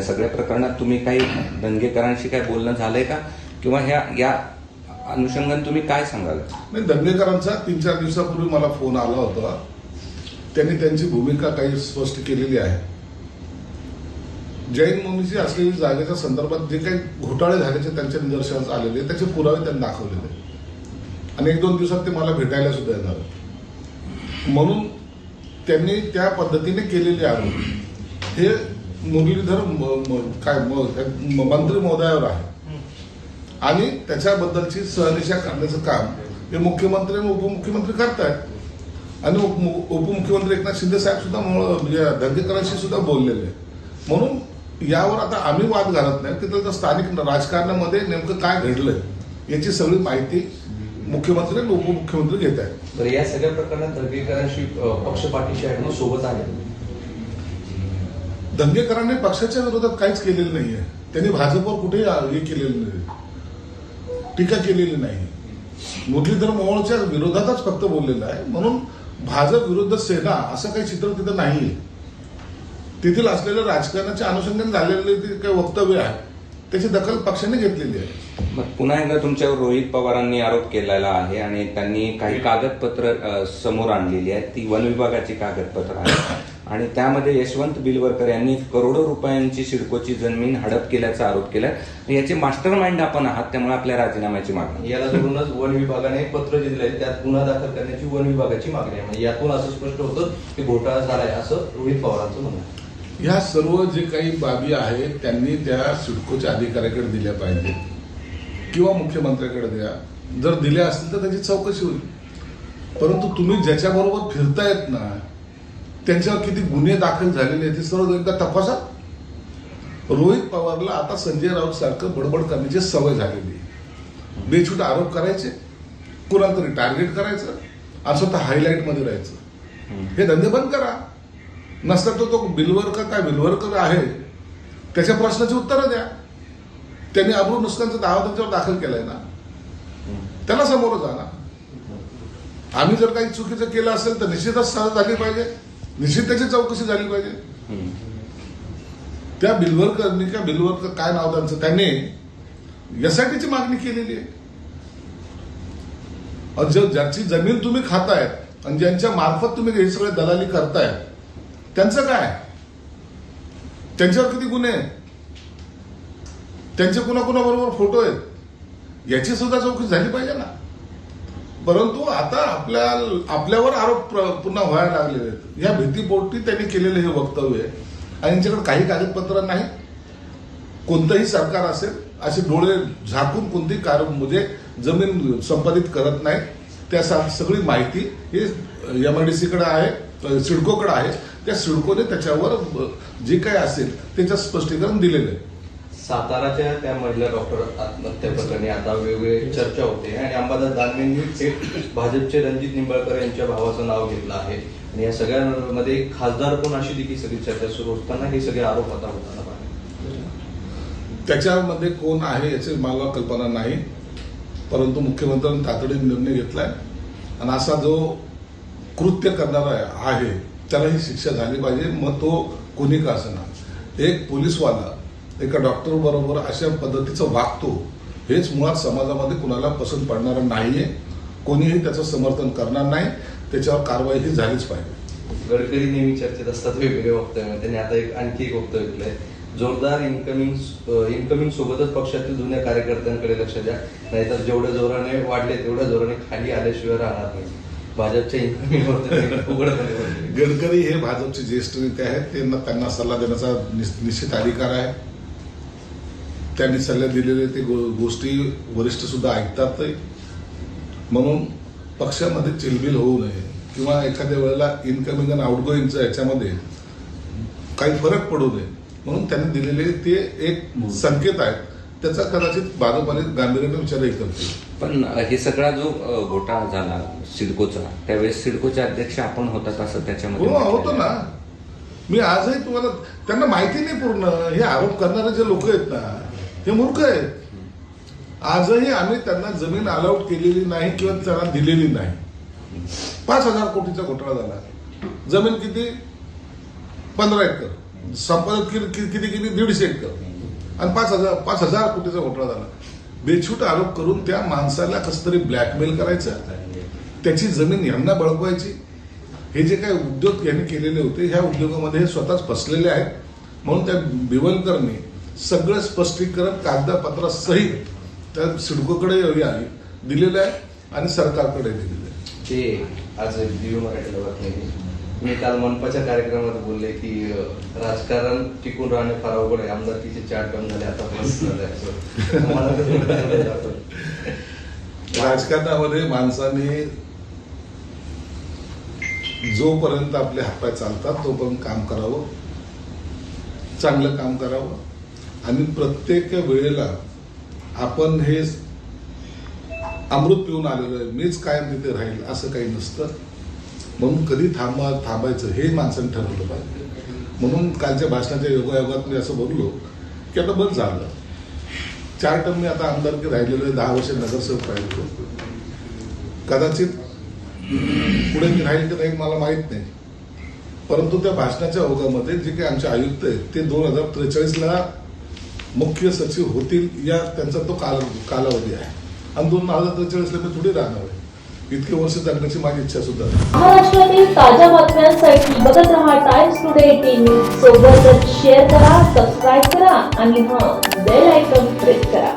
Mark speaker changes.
Speaker 1: या सगळ्या प्रकरणात तुम्ही काही दंगेकरांशी काय बोलणं झालंय का? किंवा ह्या या अनुषंगाने तुम्ही काय सांगाल?
Speaker 2: नाही दंगेकरांचा तीन चार दिवसापूर्वी मला फोन आला होता. त्यांनी त्यांची भूमिका काही स्पष्ट केलेली आहे. जैन मुनीची असलेली जागेच्या संदर्भात जे काही घोटाळे झाल्याचे त्यांच्या निदर्शनास आलेले त्याचे पुरावे त्यांनी दाखवलेले आणि एक दोन दिवसात ते मला भेटायला सुद्धा येणार म्हणून त्यांनी त्या पद्धतीने केलेले आरोप हे मुरलीधर काय मंत्री महोदयावर आहे. आणि त्याच्याबद्दलची सहनिशा करण्याचं काम हे मुख्यमंत्री आणि उपमुख्यमंत्री करतायत. आणि उपमुख्यमंत्री एकनाथ शिंदे साहेब सुद्धा म्हणजे या सुद्धा बोललेले म्हणून यावर आता आम्ही वाद घालत नाही. की तर स्थानिक राजकारणामध्ये नेमकं काय घडलंय याची सगळी माहिती मुख्यमंत्री आणि उपमुख्यमंत्री घेत आहेत
Speaker 3: तर या सगळ्या प्रकरणात दंगेकरांशी पक्ष पक्षपाठीशी आहे सोबत आहे
Speaker 2: दंगेकरांनी पक्षाच्या विरोधात काहीच केलेलं नाहीये. त्यांनी भाजपवर कुठेही हे केलेलं नाही. टीका केलेली नाही. मुरलीधर मोहोळच्या विरोधातच फक्त बोललेलं आहे. म्हणून भाजप विरुद्ध सेना असं काही चित्र तिथं नाहीये. तेथील असलेल्या राजकारणाच्या अनुषंगाने झालेले ते काही वक्तव्य आहे. त्याची दखल पक्षाने घेतलेली आहे.
Speaker 1: मग पुन्हा एकदा तुमच्यावर रोहित पवारांनी आरोप केलेला आहे आणि त्यांनी काही कागदपत्र अ, समोर आणलेली आहेत. ती वन विभागाची कागदपत्र आहेत. आणि त्यामध्ये यशवंत बिलवरकर यांनी करोडो रुपयांची सिडकोची जमीन हडप केल्याचा आरोप केलाय. याचे मास्टर माइंड आपण आहात त्यामुळे आपल्या राजीनाम्याची मागणी.
Speaker 3: याला धरूनच वन विभागाने एक पत्र जे दिलंय त्यात गुन्हा दाखल करण्याची वन विभागाची मागणी आहे. म्हणजे यातून असं स्पष्ट होतं की घोटाळा झालाय असं रोहित पवारांचं म्हणणं आहे.
Speaker 2: ह्या सर्व जे काही बाबी आहेत त्यांनी त्या सिडकोच्या अधिकाऱ्याकडे दिल्या पाहिजेत. किंवा मुख्यमंत्र्याकडे द्या. जर दिल्या असतील तर त्याची चौकशी होईल. परंतु तुम्ही ज्याच्याबरोबर फिरतायत ना त्यांच्यावर किती गुन्हे दाखल झालेले आहेत ते सर्व एकदा तपासा. रोहित पवारला आता संजय राऊत सारखं बडबड करण्याची सवय झालेली आहे. बेछूट आरोप करायचे कुणाला तरी टार्गेट करायचं आणि स्वतः हायलाईटमध्ये राहायचं. हे धंदे बंद करा. नसला तो तो बिलवरकर काय बिलवरकर आहे? त्याच्या प्रश्नाची उत्तरं द्या. त्यांनी अब्रू नुसकांचा दावा त्यांच्यावर दाखल केलाय ना. त्याला समोर जा ना. आम्ही जर काही चुकीचं केलं असेल तर निश्चितच सजा झाली पाहिजे. निश्चित त्याची चौकशी झाली पाहिजे. त्या बिलवरकरनी का बिलवरकर काय नाव त्यांचं त्यांनी एसआयटीची मागणी केलेली आहे. ज- ज्याची जमीन तुम्ही खातायत आणि ज्यांच्या मार्फत तुम्ही हे सगळे दलाली करताय त्यांचं काय? त्यांच्यावर किती गुन्हे आहेत? त्यांचे कुणाकुणाबरोबर फोटो आहेत? याची सुद्धा चौकशी झाली पाहिजे ना. परंतु आता आपल्या आपल्यावर आरोप पुन्हा व्हायला लागलेले आहेत. या भीतीपोटी त्यांनी केलेलं हे वक्तव्य आहे. आणि यांच्याकडे काही कागदपत्र नाही. कोणतंही सरकार असेल असे डोळे झाकून कोणतीही कार म्हणजे जमीन संपादित करत नाही. त्या सा- सगळी माहिती हे एमआयडीसीकडे आहे सिडकोकडे आहे. त्या सिडकोने त्याच्यावर जे काय असेल त्याचं स्पष्टीकरण दिलेलं आहे.
Speaker 3: साताराच्या त्या महिला डॉक्टर आत्महत्या प्रकरणी आता वेगवेगळी चर्चा होते. आणि अंबादास दानवेंनी थेट भाजपचे रणजित निंबाळकर यांच्या भावाचं नाव घेतलं आहे. आणि या सगळ्यांमध्ये खासदार कोण अशी देखील सगळी चर्चा सुरू असताना हे सगळे आरोप आता होताना पाहिले
Speaker 2: त्याच्यामध्ये कोण आहे याची मला कल्पना नाही. परंतु मुख्यमंत्र्यांनी तातडीने निर्णय घेतलाय. आणि असा जो कृत्य करणारा आहे त्याला ही शिक्षा झाली पाहिजे. मग तो कोणी का असणार? एक पोलीसवाला एका डॉक्टर बरोबर अशा पद्धतीचं वागतो हेच मुळात समाजामध्ये कुणाला पसंत पडणारं नाहीये. कोणीही त्याचं समर्थन करणार नाही. त्याच्यावर कारवाई ही झालीच पाहिजे.
Speaker 3: गडकरी नेहमी चर्चेत असतात वेगवेगळे वक्तव्य. त्यांनी आता एक आणखी एक वक्तव्य केलंय. जोरदार इन्कमिंग इन्कमिंग सोबतच पक्षातील जुन्या कार्यकर्त्यांकडे लक्ष द्या. नाहीतर जेवढ्या जोराने वाढले तेवढ्या जोराने खाली आल्याशिवाय राहणार नाही. भाजपच्या.
Speaker 2: गडकरी हे भाजपचे ज्येष्ठ नेते आहेत त्यांना त्यांना सल्ला देण्याचा निश्चित अधिकार आहे. त्यांनी सल्ले दिलेले ते गोष्टी वरिष्ठ सुद्धा ऐकतात म्हणून पक्षामध्ये चिलबिल होऊ नये किंवा एखाद्या वेळेला इनकमिंग आणि आउटगोईंगचं याच्यामध्ये काही फरक पडू नये. म्हणून त्यांनी दिलेले ते एक संकेत आहेत. त्याचा कदाचित भाजपाने गांभीर्याने विचारही करतील.
Speaker 1: पण हे सगळा जो घोटाळा झाला सिडकोचा त्यावेळेस सिडकोचे अध्यक्ष आपण होतात असं त्याच्यामध्ये
Speaker 2: हो होतो ना. मी आजही तुम्हाला त्यांना माहिती नाही पूर्ण. हे आरोप करणारे जे लोक आहेत ना हे मूर्ख आहेत. आजही आम्ही त्यांना जमीन अलाउट केलेली नाही किंवा त्यांना दिलेली नाही. पाच हजार कोटीचा घोटाळा झाला. जमीन किती? पंधरा एकर. संपादक किती किती किती किती? दीडशे एकर. आणि पाच हजार पाच हजार कोटीचा घोटाळा झाला. बेछूट आरोप करून त्या माणसाला कसं तरी ब्लॅकमेल करायचं? त्याची जमीन यांना बळकवायची? हे जे काही उद्योग यांनी केलेले होते ह्या उद्योगामध्ये हे स्वतःच फसलेले आहेत. म्हणून त्या बिवलकरने सगळं स्पष्टीकरण कागदपत्रासहित त्या सिडकोकडे आली दिलेलं आहे आणि सरकारकडे दिलेलं आहे.
Speaker 3: ते आज मराठीला बातमी मी काल मनपाच्या कार्यक्रमात बोलले की राजकारण टिकून राहणे फार अवघड आहे. आमदारकीचे चार टर्म झाले आता बस झाले
Speaker 2: राजकारणामध्ये माणसाने जोपर्यंत आपले हातपाय चालतात तोपर्यंत काम करावं. चांगलं काम करावं. आणि प्रत्येक वेळेला आपण हे अमृत पिऊन आलेलो आहे. मीच कायम तिथे राहील असं काही नसतं. म्हणून कधी थांबा थांबायचं हे माणसाने ठरवलं पाहिजे. म्हणून कालच्या भाषणाच्या योगायोगात मी असं बोललो की आता बंद झालं. चार टर्म मी आता आमदारकी राहिलेलो आहे दहा वर्ष नगरसेवक राहिलो कदाचित पुढे मी राहील की नाही मला माहीत नाही. परंतु त्या भाषणाच्या ओघामध्ये जे काही आमचे आयुक्त आहेत ते दोन हजार त्रेचाळीसला मुख्य सचिव होतील या त्यांचा तो काल कालावधी आहे. आणि दोन हजार त्रेचाळीसला मी थोडी राहणार आहे. इतके वर्ष जगण्याची माझी इच्छा सुद्धा
Speaker 4: महाराष्ट्रातील ताज्या बातम्यांसाठी बघत रहा टाइम्स टुडे टीव्ही सोबतच शेअर करा सबस्क्राईब करा आणि हा बेल आयकॉन प्रेस करा.